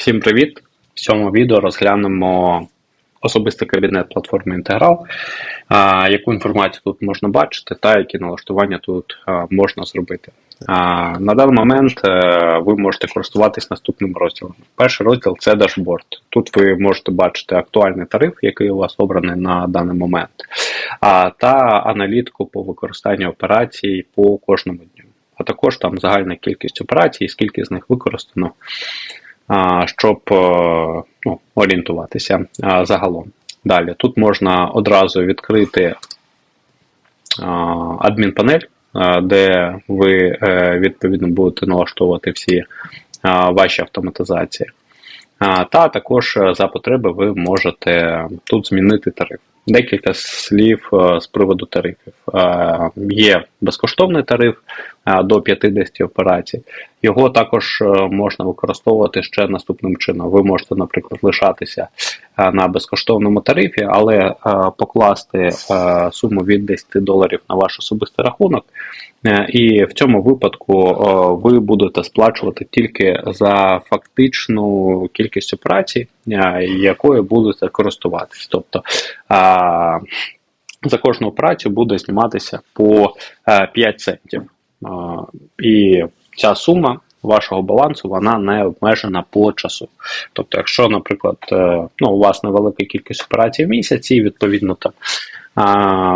Всім привіт! В цьому відео розглянемо особистий кабінет платформи Інтеграл, яку інформацію тут можна бачити та які налаштування тут можна зробити. На даний момент е, ви можете користуватись наступним розділом. Перший розділ це дашборд. Тут ви можете бачити актуальний тариф, який у вас обраний на даний момент, та аналітику по використанню операцій по кожному дню. А також там загальна кількість операцій, скільки з них використано щоб е, ну, орієнтуватися загалом. Далі тут можна одразу відкрити адмінпанель, де ви е, відповідно будете налаштовувати всі ваші автоматизації. Та також е, за потреби ви можете тут змінити тариф. Декілька слів е, з приводу тарифів. Е, Є безкоштовний тариф е, до 50 операцій. Його також е, можна використовувати ще наступним чином. Ви можете, наприклад, лишатися е, на безкоштовному тарифі, але е, покласти е, суму від 10 доларів на ваш особистий рахунок. Е, І в цьому випадку е, ви будете сплачувати тільки за фактичну кількість операцій, е, якою будете користуватись. Тобто за кожну операцію буде зніматися по е, 5 центів. І ця сума вашого балансу вона не обмежена по часу. Тобто, якщо, наприклад, е, ну, у вас невелика кількість операцій в місяць, і відповідно там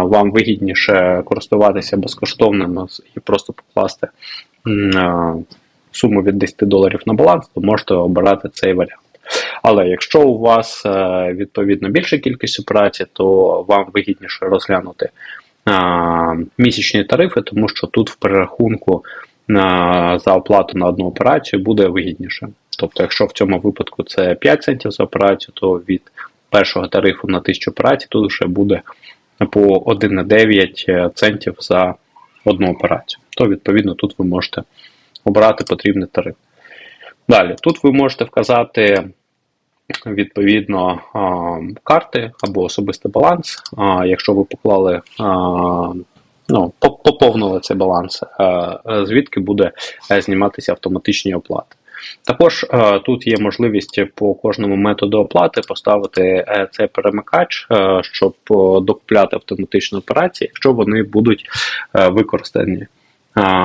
вам вигідніше користуватися безкоштовним і просто покласти суму від 10 доларів на баланс, то можете обирати цей варіант. Але якщо у вас е, відповідно більша кількість операцій, то вам вигідніше розглянути місячні тарифи, тому що тут в перерахунку за оплату на одну операцію буде вигідніше. Тобто, якщо в цьому випадку це 5 центів за операцію, то від першого тарифу на 1000 операцій тут вже буде по 1,9 центів за одну операцію. То, відповідно, тут ви можете обрати потрібний тариф. Далі, тут ви можете вказати відповідно карти або особистий баланс. Якщо ви поклали, ну, поповнили цей баланс, звідки буде е, зніматися автоматичні оплати. Також е, тут є можливість по кожному методу оплати поставити е, цей перемикач, е, щоб е, докупляти автоматичні операції, якщо вони будуть е, використані.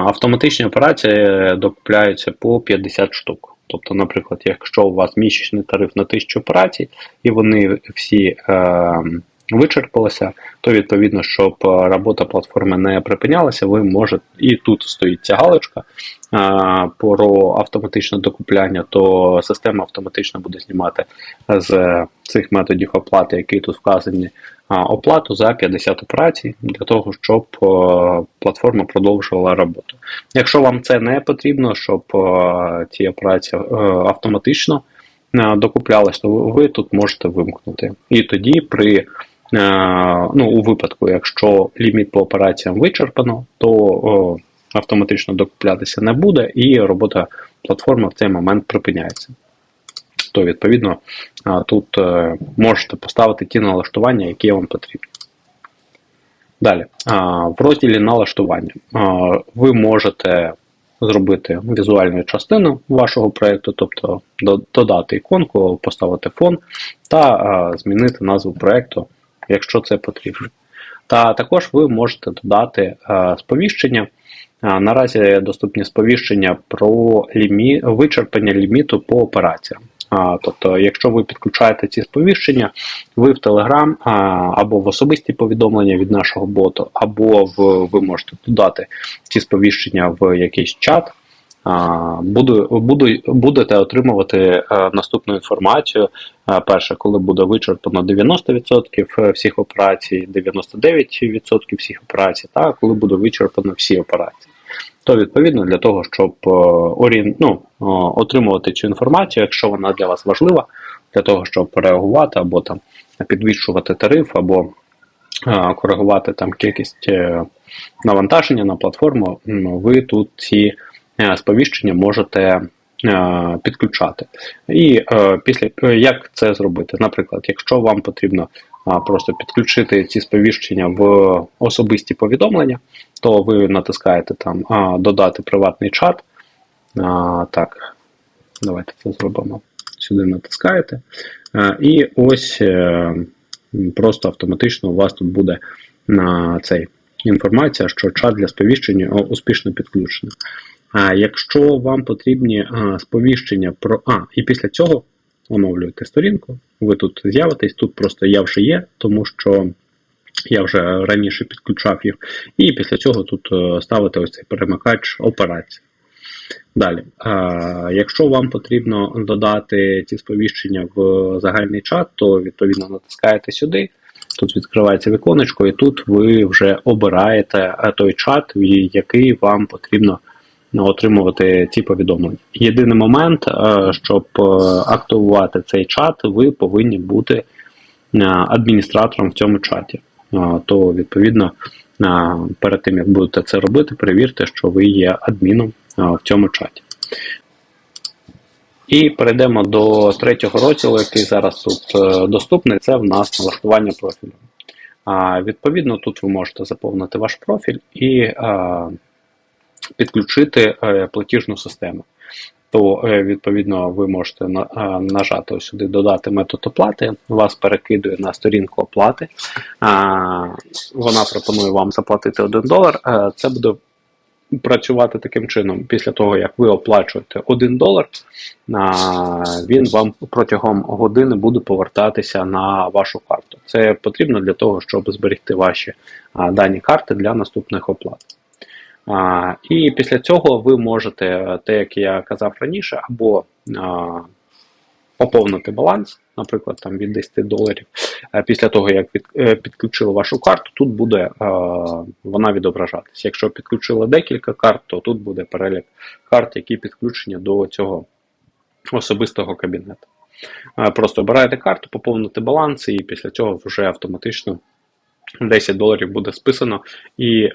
Автоматичні операції докупляються по 50 штук. Тобто, наприклад, якщо у вас місячний тариф на 1000 операцій, і вони всі е, вичерпалися, то відповідно, щоб е, робота платформи не припинялася, ви можете, і тут стоїть ця галочка е, про автоматичне докупляння, то система автоматично буде знімати з цих методів оплати, які тут вказані, оплату за 50 операцій для того, щоб е, платформа продовжувала роботу. Якщо вам це не потрібно, щоб ці операції автоматично докуплялись, то ви тут можете вимкнути. І тоді при ну, у випадку, якщо ліміт по операціям вичерпано, то о, автоматично докуплятися не буде, і робота платформи в цей момент припиняється. То, відповідно, тут е, можете поставити ті налаштування, які вам потрібні. Далі, в розділі налаштування ви можете зробити візуальну частину вашого проєкту, тобто додати іконку, поставити фон та змінити назву проєкту, якщо це потрібно. Та також ви можете додати а, сповіщення. А, Наразі доступні сповіщення про лімі... вичерпання ліміту по операціям. А, тобто, якщо ви підключаєте ці сповіщення, ви в Telegram або в особисті повідомлення від нашого боту, або в ви можете додати ці сповіщення в якийсь чат. Буду, буду, будете отримувати е, наступну інформацію. Е, Перше, коли буде вичерпано 90% всіх операцій, 99% всіх операцій, та коли буде вичерпано всі операції. То відповідно для того, щоб е, орієн... ну, е, отримувати цю інформацію, якщо вона для вас важлива, для того, щоб реагувати або там підвищувати тариф, або е, коригувати там кількість е, навантаження на платформу, ви тут ці е, сповіщення можете е, підключати. І е, після е, як це зробити? Наприклад, якщо вам потрібно просто підключити ці сповіщення в особисті повідомлення, то ви натискаєте там додати приватний чат. Так, давайте це зробимо сюди натискаєте. Е, І ось е, просто автоматично у вас тут буде цей інформація, що чат для сповіщення успішно підключений. А якщо вам потрібні а, сповіщення про. А, і після цього оновлюєте сторінку, ви тут з'явитесь, тут просто я вже є, тому що я вже раніше підключав їх. І після цього тут е, ставите ось цей перемикач операцій. Далі, а, якщо вам потрібно додати ці сповіщення в загальний чат, то відповідно натискаєте сюди. Тут відкривається віконечко, і тут ви вже обираєте е, той чат, в який вам потрібно отримувати ці повідомлення. Єдиний момент, е, щоб е, активувати цей чат, ви повинні бути е, адміністратором в цьому чаті. То відповідно перед тим як будете це робити, перевірте, що ви є адміном в цьому чаті. І перейдемо до третього розділу, який зараз тут доступний. Це в нас налаштування профілю. Відповідно, тут ви можете заповнити ваш профіль і підключити е, платіжну систему. То, е, відповідно, ви можете нажати ось сюди додати метод оплати, вас перекидує на сторінку оплати. Вона пропонує вам заплатити 1 долар. Е, Це буде працювати таким чином. Після того, як ви оплачуєте 1 долар, він вам протягом години буде повертатися на вашу карту. Це потрібно для того, щоб зберегти ваші дані карти для наступних оплат. І після цього ви можете, те, як я казав раніше, або поповнити баланс, наприклад, там від 10 доларів. Після того, як е, підключили вашу карту, тут буде вона відображатися. Якщо підключили декілька карт, то тут буде перелік карт, які підключені до цього особистого кабінету. Просто обираєте карту, поповнити баланс, і після цього вже автоматично 10 доларів буде списано і е,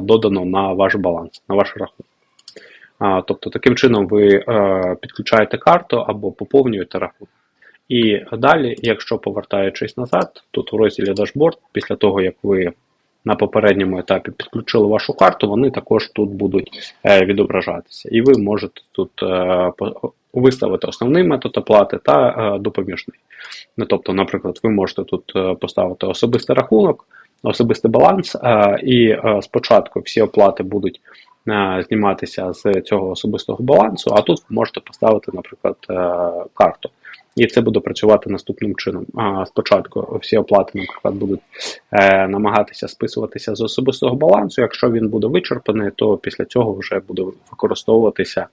додано на ваш баланс, на ваш рахунок. А, тобто, таким чином ви е, підключаєте карту або поповнюєте рахунок. І далі, якщо повертаючись назад, тут в розділі Дашборд, після того як ви на попередньому етапі підключили вашу карту, вони також тут будуть е, відображатися. І ви можете тут е, виставити основний метод оплати та е, допоміжний. Ну, тобто, наприклад, ви можете тут е, поставити особистий рахунок, особистий баланс, е, і спочатку всі оплати будуть зніматися з цього особистого балансу, а тут ви можете поставити, наприклад, карту. І це буде працювати наступним чином. А, Спочатку всі оплати, наприклад, будуть е, намагатися списуватися з особистого балансу. Якщо він буде вичерпаний, то після цього вже буде використовуватися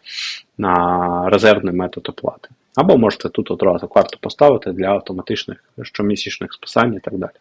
на резервний метод оплати. Або можете тут одразу карту поставити для автоматичних щомісячних списань і так далі.